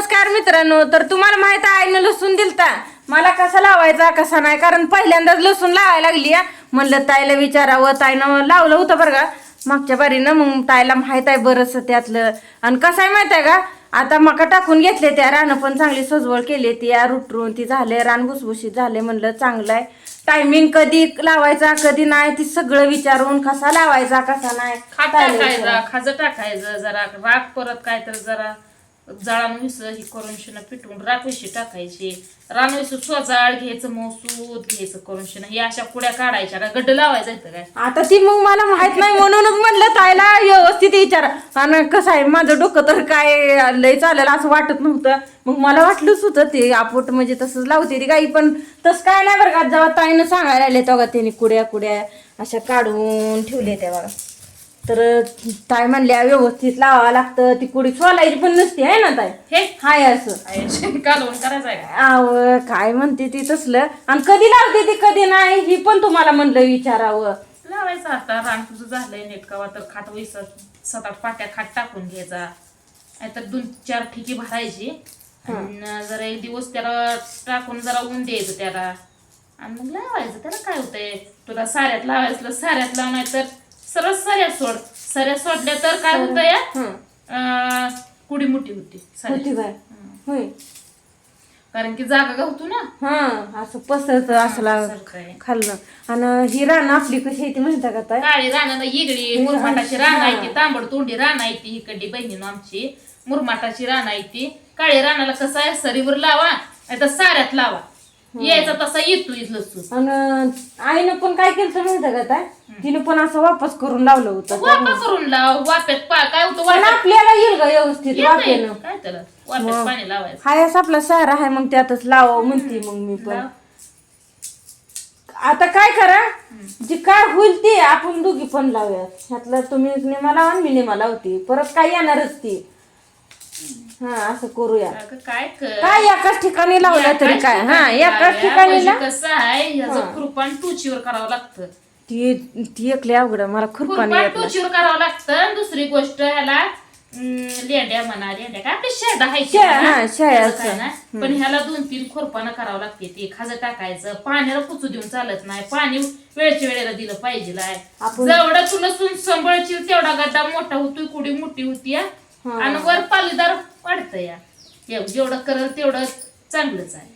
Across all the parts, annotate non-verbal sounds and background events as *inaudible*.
नमस्कार मित्रांनो तर तुम्हाला माहीत आहे आईनं लसूण दिलता. मला कसा लावायचा कसा नाही कारण पहिल्यांदाच लसूण लावायला लागली म्हणलं ताईला विचारावं ताईनं लावलं होतं बरं का. मागच्या बारीनं मग ताईला माहीत आहे बरंच त्यातलं. आणि कसं आहे माहीत आहे का? आता मका टाकून घेतले त्या रानं पण चांगली सजवळ केली ती या रुटरून ती झाले रान भुसभुशीत झाले म्हणलं चांगलं आहे. टायमिंग कधी लावायचा कधी नाही ती सगळं विचारून कसा लावायचा कसा नाही. टाकायचा विचारावं. खाजं टाकायचं जरा राख परत काय तर जरा. जाळान मिसळ ही करून शिना पिटवून राख टाकायची. रान स्वजाळ घ्यायचं मसूद घ्यायचं करून शिना ही अशा कुड्या काढायच्या का गड्ड लावायचं इथं काय? आता ती मग मला माहीत नाही म्हणूनच म्हणलं ताईला व्यवस्थित विचार. आणि कसं आहे माझं डोकं तर काय लय चालेल असं वाटत नव्हतं. मग मला वाटलंच होतं ते आपोट म्हणजे तसंच लावते ती गाई पण तसं काय नाही बरं का. जेव्हा ताईनं सांगायला आले तेव्हा त्यांनी कुड्या कुड्या अशा काढून ठेवले त्या बघा. तर ताई म्हणल्या व्यवस्थित लावावं लागतं. ती कुडी सोलायची पण नसते आहे ना ताई? हे? हाय असं. कालवण करायचं आहे का? आव काय म्हणते ती तसलं. आणि कधी लावते ती कधी नाही ही पण तुम्हाला म्हणलं विचारावं. लावायचं आता. रान तुझं झालंय नेट कावा तर खाट विस सात आठ पाट्या खाट टाकून घ्यायचा. नाहीतर दोन चार ठिकी भरायची. आणि जरा एक दिवस त्याला टाकून जरा ऊन द्यायचं त्याला. आणि मग लावायचं. त्याला काय होतंय? तुला साऱ्यात लावायचं साऱ्यात लाव नाही तर सरळ सऱ्यात सोड. सऱ्यात सोडल्या तर काय होतं या? हं. कुडी मोठी होती. काय होय. कारण की जागा गवतो ना. हा असं पसरत असला. खाल्लं. आणि ही रान आपली कशी आहे ती माहिती का ताई? काळी रानं इगडी मुरमाटाची रान आहे ती. तांबड तोंडी रान आहे ती. इकडली बहिणीनं आमची. मुरमाटाची रान आहे ती. काळी रानाला कसं आहे? सरीवर लावा. नाही तर साऱ्यात लावा. यायचा तसा येतो लसूण आणि आईनं पण काय केलं माहिती का ताई? तिने पण असं वापस करून लावलं होतं. वापा करून लाव वाप्यात पा काय होतं पण वाप्यात? आपल्याला येईल का व्यवस्थित. वाफेनं काय त्याला? वाप्यात पाणी लावायचं. हाय असं आपला सारा आहे मग त्यातच लावावं म्हणते मग मी पण. लाव. आता काय करा जे काय होईल ते आपण दोघी पण लावूयात. ह्यातलं तुम्ही नेमा लावा आणि मी नेमा लावते. परत काय येणारच ती. हा असं करूया. अगं काय कर? काय एकाच ठिकाणी लावलं तरी काय? हा एकाच ठिकाणी ला कसं आहे ह्याचं खुरपान टुचीवर करावं लागतं. ती ती एकली अवघड मला येत नाही. टुचीवर करावं लागतं. आणि दुसरी गोष्ट ह्याला अं, लेंड्या म्हणा लेंड्या काय आपल्या शेडा आहे शे- हा, शेळ्याचं. पण ह्याला दोन तीन खुरपानं करावं लागते. ते खाजं टाकायचं. पाण्याला पुचू देऊन चालत नाही. पाणी वेळच्या वेळेला दिलं पाहिजे. जेवढं तू लसूण संभळची तेवढा गड्डा मोठा होतोय कुडी मोठी होती. आणि वर पालीदार वाढतं या. जेवढं करल तेवढं चांगलंच आहे.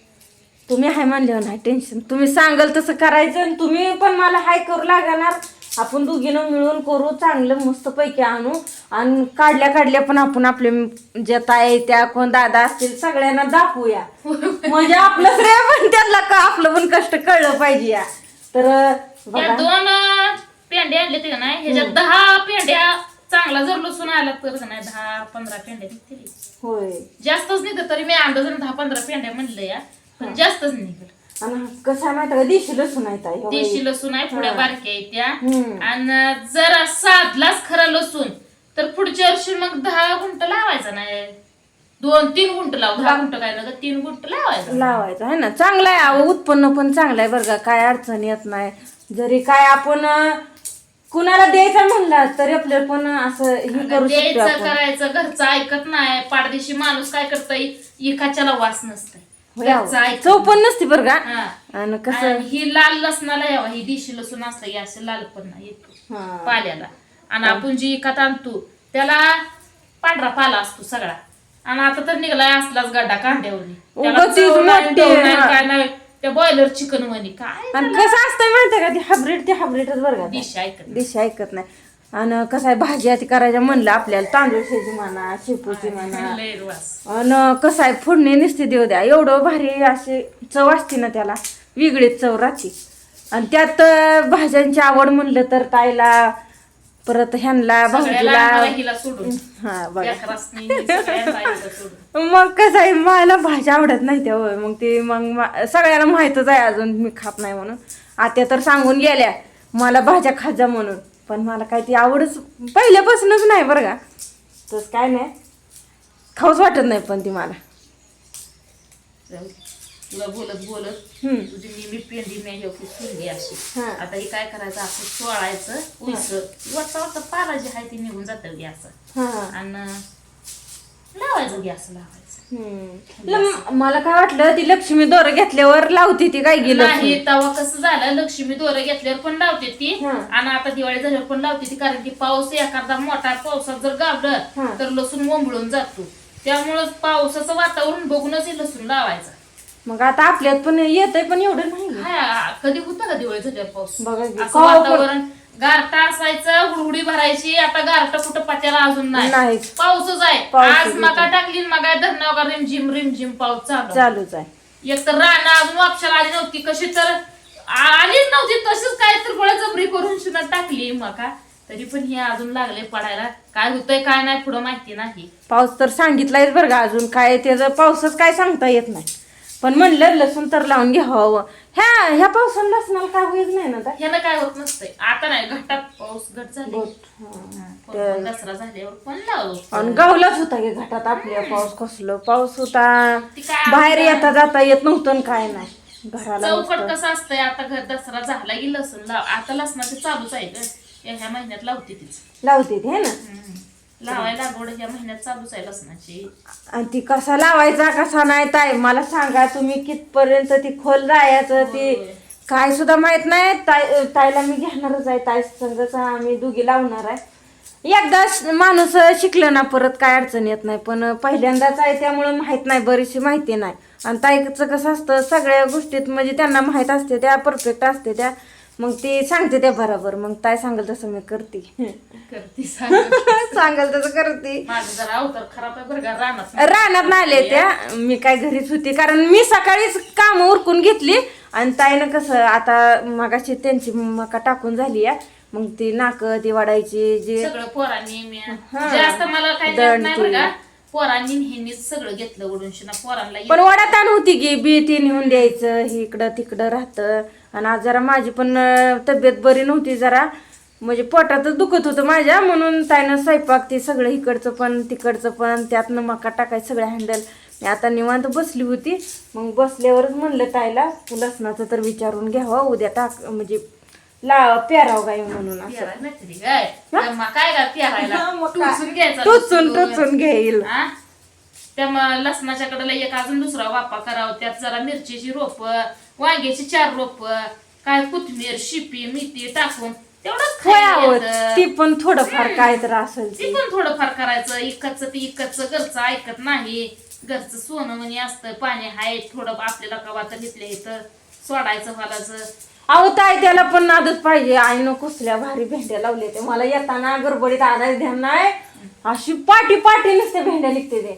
तुम्ही हाय म्हणल्यावर नाही टेन्शन तुम्ही सांगाल तसं करायचं आणि तुम्ही पण मला हाय करू लागणार. आपण दोघीनं मिळून करू चांगलं मस्त पैकी आणू. आणि काढल्या काढल्या पण आपण आपले ज्या ताई त्या कोण दादा असतील सगळ्यांना दाखवूया. *laughs* म्हणजे आपलं श्रेय पण त्यांना का आपलं पण कष्ट कळलं पाहिजे या. तर या दोन पेंड्या आणले ते नाही? ह्याच्यात दहा पेंड्या चांगला जर लसूण आला तर नाही दहा पंधरा पेंड्या निघतील. होय. जास्तच निघत तरी मी अंदाजाने दहा पंधरा पेंड्या म्हणलं या पण जास्तच निघत. आणि कसं आहे माहिती का देशी लसूण आहे ताई हो बाई. देशी लसूण आहे पुढे बारक्या आहेत त्या. हम्म. आणि जर साधलाच खरा लसूण तर पुढच्या वर्षी मग दहा गुंट लावायचा नाही. दोन तीन गुंट लाव. दहा गुंट काय लागत तीन गुंट लावायचं. लावायचं आहे ना? चांगलं आहे अहो उत्पन्न पण चांगलं आहे बरं का काय अडचण येत नाही. जरी काय आपण अं, कुणाला द्यायचं म्हणलं तरी आपल्याला पण असं हे करू शकतो द्यायचं आपण. करायचं घरचं ऐकत नाही. पाडदेशी माणूस काय करतय? एकाच्याला वास नसतंय. होय ऐकत चव पण नसते बरं का? हा. आणि कसं? आणि ही लाल लसणाला यावा ही देशी लसूण असतं की असं लाल पण नाही येतो. हा. पाल्याला. आणि आपण जी इकत आणतो त्याला पांढरा पाला असतो सगळा. आणि आता तर निघलाय असलाच गड्डा मोठी, हा. काय नाही. त्या बॉयलर चिकन वनी काय आणि कसं असतं माहितीये का? ती हायब्रिड ते हायब्रिडच बरं का? डिश ऐकत दिशा ऐकत नाही. आणि कसं आहे भाजी आधी करायच्या म्हणलं आपल्याला तांदूळ शेजी म्हणा शेपूची म्हणा. लय वास आणि कसं आहे फोडणी नुसती देऊ द्या. एवढं भारी असे चव असते ना त्याला वेगळीच चव राहते. आणि त्यात अं, भाज्यांची आवड म्हणलं तर ताईला परत ह्यांना सगळ्याला भाऊजीला. हा बघा. मग कसं आहे मला भाज्या आवडत नाही त्या मग ते मग सगळ्यांना माहीतच आहे अजून मी खात नाही म्हणून. आत्या तर सांगून गेल्या मला भाज्या खात जा म्हणून. पण मला काय ती आवडच पहिल्यापासूनच नाही बरं का. तसं काय नाही. खाऊच वाटत नाही पण ती मला. तुला बोलत बोलत. तुझी नेहमी पेंडी मी हे सुरली अशी. आता हे काय करायचं आपण सोळायचं उस वाटता वाटता पाला जी आहे ती निघून जातं गॅस आणि लावायचं गॅस लावायचं. मला काय वाटलं ती लक्ष्मी दोर घेतल्यावर लावती ती काय गेलं नाही तेव्हा कसं झालं लक्ष्मी दोरं घेतल्यावर पण लावते ती. आणि आता दिवाळी झाल्यावर पण लावते ती कारण की पाऊस एखादा मोठा पावसात जर गावलं. तर लसूण ओंबळून जातो. त्यामुळं पावसाचं वातावरण बघूनच लसूण लावायचं. मग आता आपल्यात पण येतंय पण एवढं नाही. हा कधी होता का दिवाळी झाल्यावर पाऊस? बघा की. असं कवा पण- वातावरण गारटा असायचं हुडहुडी भरायची आता गारटा कुठं पत्याला अजून नाही. नाही पाऊसच आहे. पाऊसच आज मका टाकली मगा धरणावर रिमझिम रिमझिम पाऊस चालू. चालूच आहे. एक तर राणा अजून वापशाला आली नव्हती कशी तर आ- आलीच नव्हती तशीच काय तर गोळ्या जबरी करून शिना टाकली मका. तरी पण हे अजून लागले पडायला. काय होतंय काय नाही पुढं माहिती नाही. पाऊस तर सांगितलायच बरं का अजून. काय त्याचं पावसच काय सांगता येत नाही. पण म्हणलं लसूण तर लावून घ्यावं. ह्या ह्या पावसाला लसणाला काय होईल नाही ना आता? ह्यानं काय होत नसतंय. आता नाही घाटात पाऊस घट झाले. दसरा झाल्यावर पण लावलो? आणि गावलाच होता की घाटात आपल्या पाऊस कसलं. पाऊस होता. ती काय बाहेर येता जाता येत नव्हतं आणि काय नाही. घराला चौकट. कसं असतंय? आता घर दसरा झाला की लसूण लाव. आता लसणाचं चालूच आहे ग. या ह्या महिन्यात लावते तीच. लावते ते ना? लावायला लागवड ह्या महिन्यात चालूच आहे लसणाची. आणि ती कसा लावायचा कसा नाही ताई? मला सांगा तुम्ही कितपर्यंत ती खोल जायचं ती होय. काय सुद्धा माहीत नाही. ताई ताईला मी घेणारच आहे. ताई संगच आम्ही दोघी लावणार आहे. एकदा श- माणूस शिकलं ना परत काय अडचण येत नाही. पण पहिल्यांदाच आहे त्यामुळं माहीत नाही बरीचशी माहिती नाही. आणि ताईचं कसं असतं सगळ्या गोष्टीत म्हणजे त्यांना माहीत असते त्या परफेक्ट असते त्या. मग ती सांगते त्या बरोबर मग ताई सांगेल तसं मी करते. करते सांग. *laughs* सांगेल तसं करते. रानात आले त्या. मी काय घरीच होती कारण मी सकाळीच काम उरकून घेतली. आणि ताईनं कसं आता मगाशी त्यांची मका टाकून झाली आहे. मग ती नाक ती वाढायची जे सगळं पोरांनी मी पोरांनी ह्यांनीच सगळं घेतलं ओढून शिना पोरांना पण वडात आण होती की बी ती नेऊन द्यायचं हे इकडं तिकडं राहतं. आणि आज जरा माझी पण अं, तब्येत बरी नव्हती जरा. म्हणजे पोटातच दुखत होतं माझ्या म्हणून ताईनं स्वयंपाक ते सगळं इकडचं पण तिकडचं पण त्यातनं मका टाकायचं सगळं हँडल मी आता निवांत बसली होती. मग बसल्यावरच म्हणलं ताईला लसणाचं तर विचारून घ्यावं उद्या टाक म्हणजे ला पेराव गाय म्हणून असं. पेरायला नाही तरी काय तर मग काय का पेरायला? मग काय? टुचून घ्यायचा टोचून. टोचून घेईल. हा? त्या मग लसणाच्या कडेला एक अजून दुसरा वापा करावा त्यात जरा मिरचीची रोप वांग्याची चार रोप काय कोथिंबीर शिपी मेथी टाकून तेवढंच खायचं ती पण थोडंफार काय तर असेल ते ती. पण थोडंफार करायचं इकडचं ते इकडचं घरचं ऐकत नाही. घरचं सोनं म्हणे असतं पाणी आहे थोडं आपल्याला कवा तर घेतलं इथं सोडायचं वालाचं. अहो ताई त्याला पण नादच पाहिजे. आईनं कसल्या भारी भेंड्या लावल्या ते मला येताना गडबडीत आणायचं ध्यान नाही. अशी पाटी पाटी नसते भेंड्या निघते ते.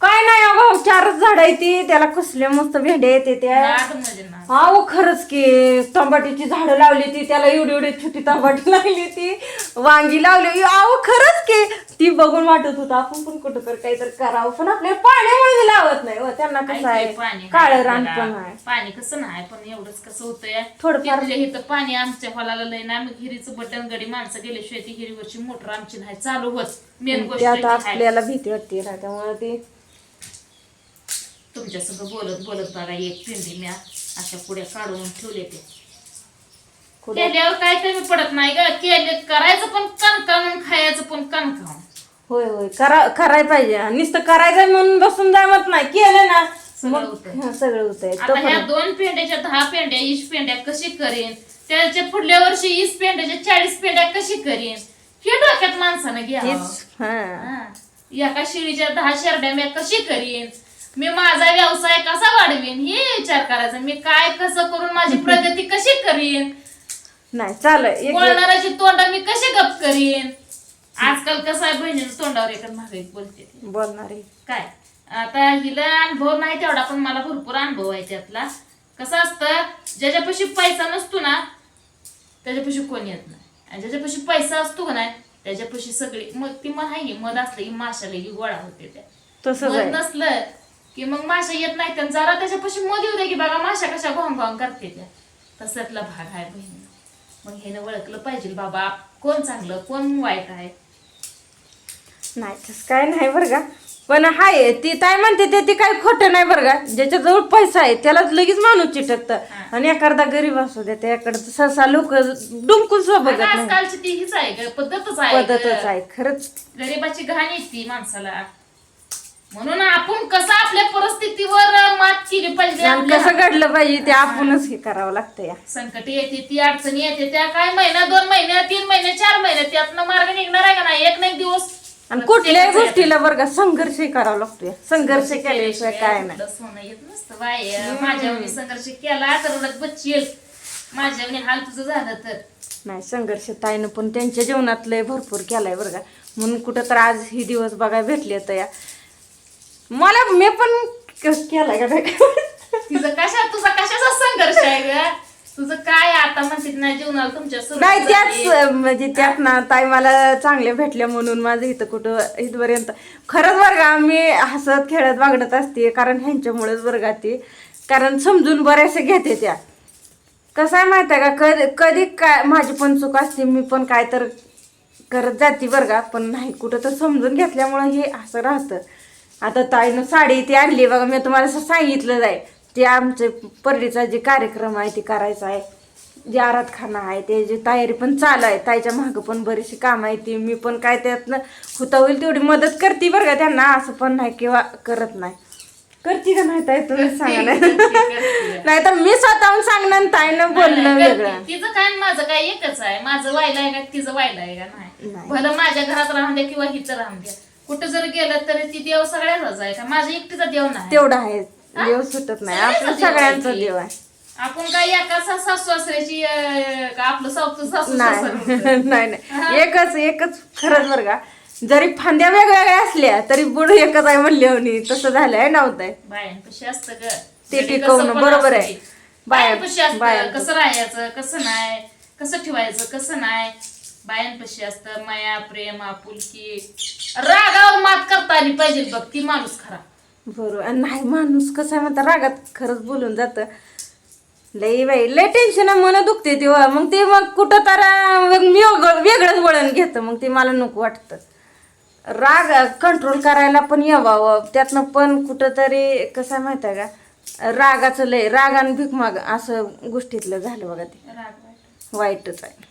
काय नाही अगं चारच झाड आहे ती. त्याला कसल्या मस्त भेंड्या येते त्या. म्हणजे अहो खरंच की तंबाटीची झाडं लावली ती. त्याला एवढी एवढी छोटी तंबाटी *laughs* लागली ती. वांगी लावली. अहो खरंच की. ती बघून वाटत होतं आपण पण कुठं तर काहीतरी करावं. पण आपल्याला पाण्यामुळे लावत नाही हो. त्यांना कसं आहे? पाणी आहे आहे काळं रान. पण आहे. पाणी कसं नाही पण एवढंच कसं होतंय. थोडंफार- इथं पाणी आमच्या हॉलाला लय नाही. मग हिरीचं बटन गडी माणसं गेल्याशिवाय ती हिरीवरची मोटर आमची नाही. चालू होत. मेन गोष्ट त्यात ती आहे. आपल्याला भीती वाटते ना त्यामुळे ती तुमच्या सगळं बोलत बोलत बघा एक पिंडी मी अशा पुढे काढून ठेवले ते. केल्यावर काय कमी पडत नाही ग. केले करायचं पण कणकावून खायचं पण कणकावून होय होय. करा कराय पाहिजे. नुसतं करायचं म्हणून बसून जायमत नाही. केलं ना सगळं मग होतंय. हा, सगळं होतंय. आता ह्या दोन पेंड्याच्या दहा पेंड्या ईस पेंड्या कशी करेन? त्याच्या पुढल्या वर्षी ईस पेंड्याच्या चाळीस पेंड्या कशी करेन? हे डोक्यात माणसानं घ्या. हा. हा. एका शिळीच्या दहा शेरड्या मी कशी करीन? मी माझा व्यवसाय कसा वाढवीन? हे विचार करायचा. मी काय कसं करून माझी प्रगती कशी करीन? नाही एक बोलणाराची तोंड मी कशी गप करीन? आजकाल कसं आहे बहिणीनं तोंडावर एकच मागे बोलते ती. बोलणार. आहे काय? आता हिला अनुभव नाही तेवढा पण मला भरपूर अनुभव आहे त्यातला. कसं असतं ज्याच्यापाशी पैसा नसतो ना त्याच्यापाशी कोण येत नाही. आणि ज्याच्यापाशी पैसा असतो का नाही त्याच्यापाशी सगळी मग ती मग आहे मध असलं की माशाला की गोळा होते त्या. तसंच मध आहे. नसलं की मग माशा येत नाही तर जरा त्याच्यापाशी मध येऊ दे की बघा माशा कशा घोंग घोंग करते त्या. तसल्यातला भाग आहे बहिणी. मग हे ओळखलं पाहिजे बाबा कोण चांगलं कोण वाईट आहे? नाही तसं काय नाही बरं का. पण हाय ती काय म्हणते ते ती काय खोटं नाही बरं का. ज्याच्याजवळ पैसा आहे त्यालाच लगेच माणूस चिटकत. आणि एखादा गरीब असू दे त्याकडे सहसा लोक डुंकून सुद्धा बघत आणि नाही. आजकालची ती हीच आहे ग पद्धतच आहे ग. पद्धतच आहे खरंच. गरिबाची घाण येते माणसाला. म्हणून आपण कसं आपल्या परिस्थितीवर मात केली पाहिजे आणि आपल्या कसं घडलं पाहिजे ते आपणच हे करावं लागतं या. संकट येते ती अडचणी येते त्या काय महिना दोन महिने तीन महिने चार महिने त्यातनं मार्ग निघणार आहे का नाही? एक ना एक दिवस. आणि कुठल्याही गोष्टीला बरं का संघर्ष करावा लागतो या. संघर्ष. केल्याशिवाय काय नाही. कुठलं सोनं येत नसतं बाय संघर्ष केला तर उलट बचेल. माझ्यावनी हाल तुझं झालं तर. नाही संघर्ष ताईनं पण त्यांच्या जीवनात लय भरपूर केलाय बरं का. म्हणून कुठं तर आज ही दिवस बघायला भेटले तर या. मला मी पण केलाय का तिचं कशा तुझा कशाचा संघर्ष आहे ग? तुझं काय आता म्हणते ना जीवनाला तुमच्या सुरू नाही. त्याच म्हणजे त्यात ना ताई मला चांगल्या भेटल्या म्हणून माझं इथं कुठं इथपर्यंत. खरंच बरं का मी हसत खेळत वागडत असते कारण ह्यांच्यामुळेच बरं का ती. कारण समजून बऱ्याचशा घेते त्या. कसं आहे माहिती आहे का कधी कधी काय माझी पण चूक असते मी पण काय तर करत जाते बरं का पण नाही कुठं तर समजून घेतल्यामुळं हे असं राहतं. आता ताईनं साडी ती आणली बघा मी तुम्हाला असं सांगितलं जाय ते आमचे परडीचा जे कार्यक्रम आहे ते करायचा आहे. जे आराधखाना आहे त्याची तयारी पण चालू आहे. ताईच्या मागं पण बरीचशी कामं आहे ती मी पण काय त्यातनं होता होईल तेवढी मदत करते बरं का त्यांना असं पण नाही किंवा करत नाही. करते का नाही ताई? तुम्ही सांगा नाही तर मी स्वतःहून सांगणं आणि ताईनं बोलणं नाही, वेगळं. तिचं काय आणि माझं काय एकच आहे. माझं व्हायला आहे का तिचं व्हायला आहे का? नाही. नाही. भलं माझ्या घरात राहून द्या किंवा हिचं राहून द्या. कुठं जर गेलं तरी ती देव सगळ्याचाच आहे का माझ्या एकटीचा देव नाही. तेवढं आहे. देव सुटत नाही. आपलं सगळ्यांचा देव आहे. आपण काय एका सा- सासू सासऱ्याची अं, का आपलं सासू सासू नाही. सासर *laughs* नाही नाही. एकच एकच खरंच बरं का. जरी फांद्या वेगवेगळ्या असल्या तरी बुड एकच आहे म्हणले तसं झालंय नव्हतंय बायांपाशी असतं ग. ते टिकवणं पण बरोबर आहे. दे. बाया- बायांपाशी असतं. बायांपाशी. कसं राहायचं कसं नाही कसं ठेवायचं कसं नाही. बायांपाशी असतं? माया प्रेम आपुलकी रागावर मात करता आली पाहिजे बघ ती माणूस खरा. बरोबर. आणि नाही माणूस कसं आहे म्हणता रागात खरंच बोलून जातं. लई बाई लय टेन्शन मन दुखते तेव्हा. मग ते मग कुठं तर वेगळं- वेगळंच वळण घेतं. मग ते मला नको वाटतं. राग कंट्रोल करायला पण यावावं. त्यातनं पण कुठं तरी कसं आहे माहिती आहे का? रागाचं लय राग आणि भीक माग असं गोष्टीतलं झालं बघा ते. वाईटच आहे.